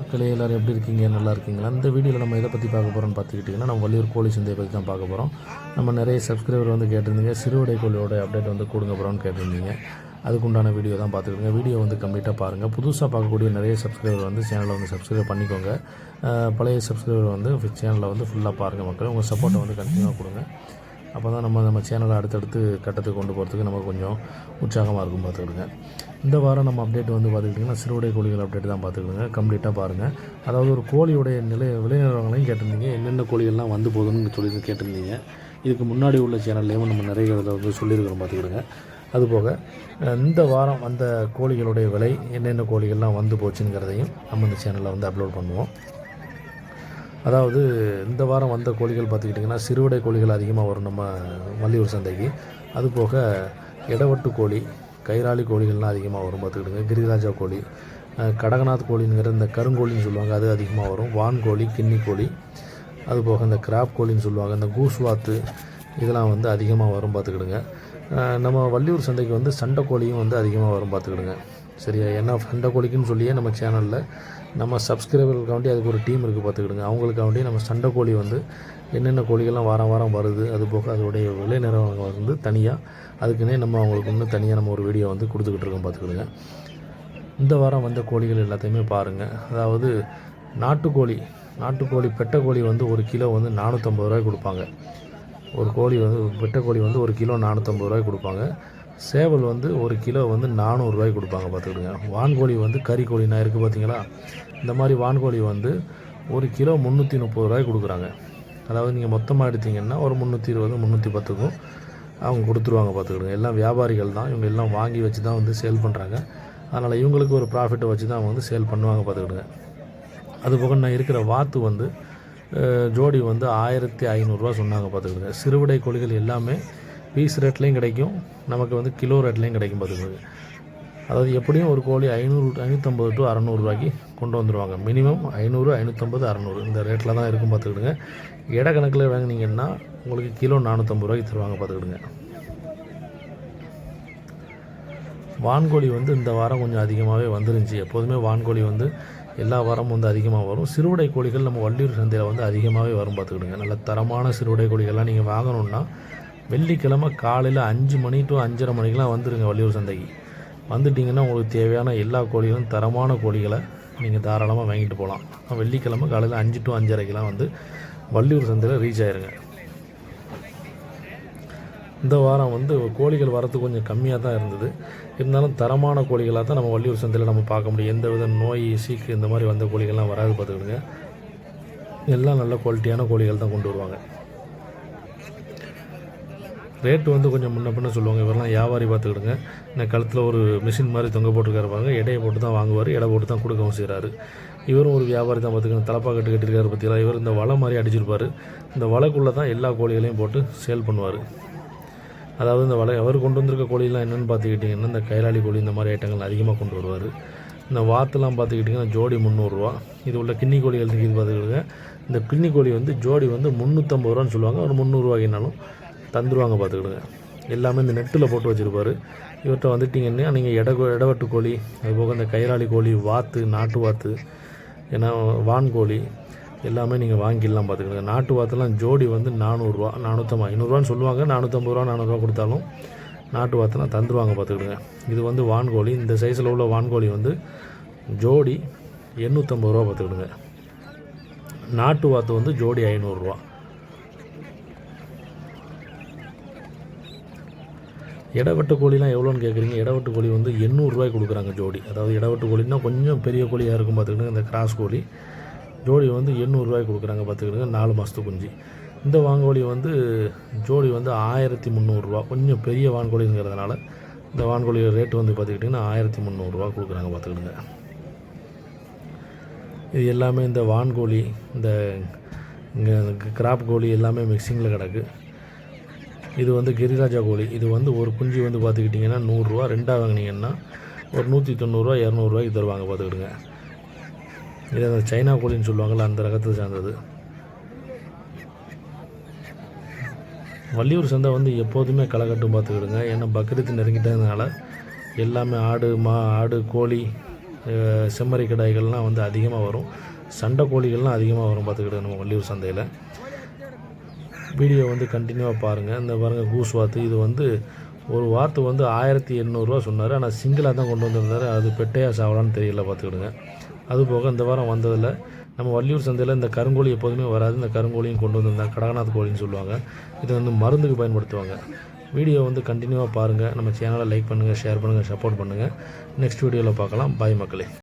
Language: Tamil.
மக்களே எல்லோரும் எப்படி இருக்கீங்க? நல்லா இருக்கீங்களா? இந்த வீடியோவில் நம்ம எதை பற்றி பார்க்க போகிறோம்னு பார்த்துக்கிட்டிங்கன்னா நம்ம வள்ளியூர் கோழி சந்தையை பற்றி தான் பார்க்க போகிறோம் நம்ம நிறைய சப்ஸ்கிரைபர் வந்து கேட்டிருந்தீங்க. சிறுவடை கோழியோட அப்டேட் வந்து கொடுங்க போகிறோம்னு கேட்டிருந்தீங்க. அதுக்குண்டான வீடியோ தான் பார்த்துக்கிடுங்க. வீடியோ வந்து கம்ப்ளீட்டாக பாருங்கள் புதுசாக பார்க்கக்கூடிய நிறைய சப்ஸ்கிரைபர் வந்து சேனலை வந்து சப்ஸ்கிரைப் பண்ணிக்கோங்க. பழைய சப்ஸ்கிரைபர் வந்து சேனலில் வந்து ஃபுல்லாக பாருங்கள் மக்கள். உங்கள் சப்போர்ட்டை வந்து கண்டினியூவாக கொடுங்க. அப்போ தான் நம்ம நம்ம சேனலை அடுத்தடுத்து கட்டத்துக்கு கொண்டு போகிறதுக்கு நமக்கு கொஞ்சம் உற்சாகமாக இருக்கும் பார்த்துக்கிடுங்க. இந்த வாரம் நம்ம அப்டேட் வந்து பார்த்துக்கிட்டிங்கன்னா சிறுவடை கோழிகள் அப்டேட் தான் பார்த்துக்கிடுங்க. கம்ப்ளீட்டாக பாருங்கள் அதாவது ஒரு கோழியுடைய நிலை விளைநிலவங்களையும் கேட்டிருந்தீங்க. என்னென்ன கோழிகள்லாம் வந்து போகுதுன்னு சொல்லி கேட்டிருந்தீங்க. இதுக்கு முன்னாடி உள்ள சேனல்லையும் நம்ம நிறைய வந்து சொல்லியிருக்கிறோம் பார்த்துக்கிடுங்க. அதுபோக இந்த வாரம் வந்த கோழிகளுடைய விலை என்னென்ன கோழிகள்லாம் வந்து போச்சுங்கிறதையும் நம்ம இந்த சேனலில் வந்து அப்லோட் பண்ணுவோம். அதாவது இந்த வாரம் வந்த கோழிகள் பார்த்துக்கிட்டிங்கன்னா சிறுவடை கோழிகள் அதிகமாக வரும் நம்ம மல்லியூர் சந்தைக்கு. அது போக இடவட்டு கோழி கைராளி கோழிகள்லாம் அதிகமாக வரும் பார்த்துக்கிடுங்க கிரிராஜா கோழி கடகநாத் கோழிங்கிற இந்த கருங்கோழின்னு சொல்லுவாங்க அது அதிகமாக வரும். வான் கோழி கின்னி கோழி அதுபோக இந்த கிராப் கோழின்னு சொல்லுவாங்க. இந்த கூஸ்வாத்து இதெல்லாம் வந்து அதிகமாக வரும் பார்த்துக்கிடுங்க நம்ம வள்ளியூர் சந்தைக்கு வந்து சண்டை கோழியும் வந்து அதிகமாக வரும் பார்த்துக்கிடுங்க. சரியா? ஏன்னா சண்டை கோழிக்குன்னு சொல்லியே நம்ம சேனலில் நம்ம சப்ஸ்கிரைபர்களுக்காண்டி அதுக்கு ஒரு டீம் இருக்குது பார்த்துக்கிடுங்க. அவங்களுக்காண்டி நம்ம சண்டை கோழி வந்து என்னென்ன கோழிகள்லாம் வாரம் வாரம் வருது அது போக அதோடைய விலை நிறுவனங்கள் வந்து தனியாக அதுக்குன்னே நம்ம அவங்களுக்கு இன்னும் தனியாக நம்ம ஒரு வீடியோ வந்து கொடுத்துக்கிட்டு இருக்கோம் பார்த்துக்கிடுங்க. இந்த வாரம் வந்த கோழிகள் எல்லாத்தையுமே பாருங்கள் அதாவது நாட்டுக்கோழி நாட்டுக்கோழி பெட்டை கோழி வந்து ஒரு கிலோ வந்து நானூற்றம்பது ரூபாய் கொடுப்பாங்க. ஒரு கோழி வந்து வெட்ட கோழி வந்து ஒரு கிலோ நானூற்றம்பது ரூபாய் கொடுப்பாங்க. சேவல் வந்து ஒரு கிலோ வந்து நானூறுரூவாய்க்கு கொடுப்பாங்க பார்த்துக்கிடுங்க. வான்கோழி வந்து கறி கோழினா இருக்குது பார்த்தீங்களா? இந்த மாதிரி வான்கோழி வந்து ஒரு கிலோ முந்நூற்றி முப்பது ரூபாய்க்கு கொடுக்குறாங்க. அதாவது நீங்கள் மொத்தமாக எடுத்தீங்கன்னா ஒரு முந்நூற்றி இருபது முந்நூற்றி பத்துக்கும் அவங்க கொடுத்துருவாங்க பார்த்துக்கிடுங்க. எல்லாம் வியாபாரிகள் தான். இவங்க எல்லாம் வாங்கி வச்சு தான் வந்து சேல் பண்ணுறாங்க அதனால் இவங்களுக்கு ஒரு ப்ராஃபிட்டை வச்சு தான் அவங்க வந்து சேல் பண்ணுவாங்க பார்த்துக்கிடுங்க. அதுபோக நான் இருக்கிற வாத்து வந்து ஜோடி வந்து ஆயிரத்தி ஐநூறுரூவா சொன்னாங்க பார்த்துக்கோங்க. சிறுவிடை கோழிகள் எல்லாமே பீஸ் ரேட்லேயும் கிடைக்கும். நமக்கு வந்து கிலோ ரேட்லேயும் கிடைக்கும் பார்த்துக்கோங்க. அதாவது எப்படியும் ஒரு கோழி ஐநூறு ஐநூற்றம்பது டு அறநூறுரூவாய்க்கு கொண்டு வந்துடுவாங்க மினிமம் ஐநூறு ஐநூற்றம்பது அறநூறு இந்த ரேட்டில் தான் இருக்கும் பார்த்துக்கிடுங்க இட கணக்கில் வாங்கினீங்கன்னா உங்களுக்கு கிலோ நானூற்றம்பது ரூபாய்க்கு தருவாங்க பார்த்துக்கிடுங்க வான்கோழி வந்து இந்த வாரம் கொஞ்சம் அதிகமாகவே வந்துருந்துச்சு. எப்போதுமே வான்கோழி வந்து எல்லா வாரமும் வந்து அதிகமாக வரும். சிறுவிடை கோழிகள் நம்ம வள்ளியூர் சந்தையில் வந்து அதிகமாகவே வரும் பார்த்துக்கிடுங்க. நல்ல தரமான சிறுவிடை கோழிகள்லாம் நீங்கள் வாங்கணுன்னா வெள்ளிக்கிழமை காலையில் அஞ்சு மணி டு அஞ்சரை மணிக்கெலாம் வந்துடுங்க வள்ளியூர் சந்தைக்கு. வந்துட்டிங்கன்னா உங்களுக்கு தேவையான எல்லா கோழிகளும் தரமான கோழிகளை நீங்கள் தாராளமாக வாங்கிட்டு போகலாம். வெள்ளிக்கிழமை காலையில் அஞ்சு டு அஞ்சரைக்கெலாம் வந்து வள்ளியூர் சந்தையில் ரீச் ஆயிருங்க. இந்த வாரம் வந்து கோழிகள் வரத்து கொஞ்சம் கம்மியாக தான் இருந்தது. இருந்தாலும் தரமான கோழிகளாக தான் நம்ம வள்ளியூர் சந்தையில் நம்ம பார்க்க முடியும். எந்த வித நோய் சீக்கு இந்த மாதிரி வந்த கோழிகள்லாம் வராது பார்த்துக்கிடுங்க எல்லாம் நல்ல குவாலிட்டியான கோழிகள் தான் கொண்டு வருவாங்க. ரேட்டு வந்து கொஞ்சம் முன்ன பின்ன சொல்லுவாங்க. இவரெல்லாம் வியாபாரி பார்த்துக்கிடுங்க. இந்த கழுத்தில் ஒரு மிஷின் மாதிரி தொங்க போட்டுருக்காரு பாருங்க. எடையை போட்டு தான் வாங்குவார். எடை போட்டு தான் கொடுக்கவும் செய்கிறாரு இவரும் ஒரு வியாபாரி தான் பார்த்துக்கணும். தலப்பா கட்டு கட்டிருக்காரு பார்த்தீங்களா இவர் இந்த வலை மாதிரி அடிச்சிருப்பார். இந்த வலைக்குள்ளே தான் எல்லா கோழிகளையும் போட்டு சேல் பண்ணுவார். அதாவது இந்த வலை அவர் கொண்டு வந்திருக்க கோழிலாம் என்னென்னு பார்த்துக்கிட்டிங்கன்னா இந்த கைலாளி கோழி இந்த மாதிரி ஐட்டங்கள் அதிகமாக கொண்டு வருவார். இந்த வாத்துலாம் பார்த்துக்கிட்டிங்கன்னா ஜோடி முந்நூறுரூவா இது உள்ள கிண்ணி கோழிகள் இருக்குது பார்த்துக்கிடுங்க. இந்த கிண்ணி கோழி வந்து ஜோடி வந்து முந்நூற்றம்பது ரூபான்னு சொல்லுவாங்க. ஒரு முந்நூறுரூவாய்க்குனாலும் தந்துருவாங்க பார்த்துக்கிடுங்க. எல்லாமே இந்த நெட்டில் போட்டு வச்சுருப்பார். இவர்கிட்ட வந்துட்டிங்கன்னா நீங்கள் இட இடவட்டு கோழி அதுபோக இந்த கைராளி கோழி வாத்து நாட்டு வாத்து ஏன்னா வான்கோழி எல்லாமே நீங்கள் வாங்கிடலாம் பார்த்துக்கோங்க. நாட்டு வாத்தெல்லாம் ஜோடி வந்து நானூறுரூவா நானூற்றம்பது ஐநூறுரூவான்னு சொல்லுவாங்க. நானூற்றம்பது ரூபா நானூறுரூவா கொடுத்தாலும் நாட்டு வாத்தெல்லாம் தந்துருவாங்க பார்த்துக்கிடுங்க இது வந்து வான்கோழி. இந்த சைஸில் உள்ள வான்கோழி வந்து ஜோடி எண்ணூற்றம்பது ரூபா பார்த்துக்கிடுங்க நாட்டு வாத்து வந்து ஜோடி ஐநூறுரூவா. இடவட்டு கோழிலாம் எவ்வளோன்னு கேட்குறீங்க? இடவட்டு கோழி வந்து எண்ணூறுரூவாய்க்கு கொடுக்குறாங்க ஜோடி. அதாவது இடவட்டு கோழின்னா கொஞ்சம் பெரிய கோழியாக இருக்கும் பார்த்துக்கிட்டு இந்த கிராஸ் கோழி. ஜோடி வந்து எண்ணூறுரூவாய்க்கு கொடுக்குறாங்க பார்த்துக்கிடுங்க நாலு மாதத்து குஞ்சு. இந்த வான்கோழி வந்து ஜோடி வந்து ஆயிரத்தி முந்நூறுரூவா கொஞ்சம் பெரிய வான்கோழிங்கிறதுனால இந்த வான்கோழியோட ரேட்டு வந்து பார்த்துக்கிட்டிங்கன்னா ஆயிரத்தி முந்நூறுரூவா கொடுக்குறாங்க பார்த்துக்கிடுங்க. இது எல்லாமே இந்த வான்கோழி இந்த இங்கே கிராப் கோழி எல்லாமே மிக்சிங்கில் கிடக்கு. இது வந்து கிரிராஜா கோழி. இது வந்து ஒரு குஞ்சு வந்து பார்த்துக்கிட்டிங்கன்னா நூறுரூவா ரெண்டாக வாங்கினீங்கன்னா ஒரு நூற்றி தொண்ணூறுரூவா இரநூறுவாய்க்கு தருவாங்க பார்த்துக்கிடுங்க. இது அந்த சைனா கோழின்னு சொல்லுவாங்கள்ல அந்த ரகத்தை சார்ந்தது. வள்ளியூர் சந்தை வந்து எப்போதுமே களைகட்டும் பார்த்துக்கிடுங்க. ஏன்னா பக்ரீத் நெருங்கிட்டதுனால எல்லாமே ஆடு மா ஆடு கோழி செம்மறி கிடாய்கள்லாம் வந்து அதிகமாக வரும். சண்டை கோழிகள்லாம் அதிகமாக வரும் பார்த்துக்கிட்டு நம்ம வள்ளியூர் சந்தையில். வீடியோ வந்து கண்டினியூவாக பாருங்கள் இந்த பாருங்கள் கூஸ் வாத்து. இது வந்து ஒரு வாத்து வந்து ஆயிரத்தி எண்ணூறுரூவா சொன்னார். ஆனால் சிங்கிளாக தான் கொண்டு வந்திருந்தார். அது பெட்டையாக சாவலான்னு தெரியல பார்த்துக்கிடுங்க. அது போக இந்த வாரம் வந்ததில் நம்ம வள்ளியூர் சந்தையில் இந்த கருங்கோழி எப்போதுமே வராது. இந்த கருங்கோழியும் கொண்டு வந்திருந்தாங்க கடகநாத் கோழின்னு சொல்லுவாங்க. இது வந்து மருந்துக்கு பயன்படுத்துவாங்க. வீடியோ வந்து கண்டினியூவாக பாருங்கள் நம்ம சேனலை லைக் பண்ணுங்கள் ஷேர் பண்ணுங்கள் சப்போர்ட் பண்ணுங்கள் நெக்ஸ்ட் வீடியோவில் பார்க்கலாம். பாய் மக்களே.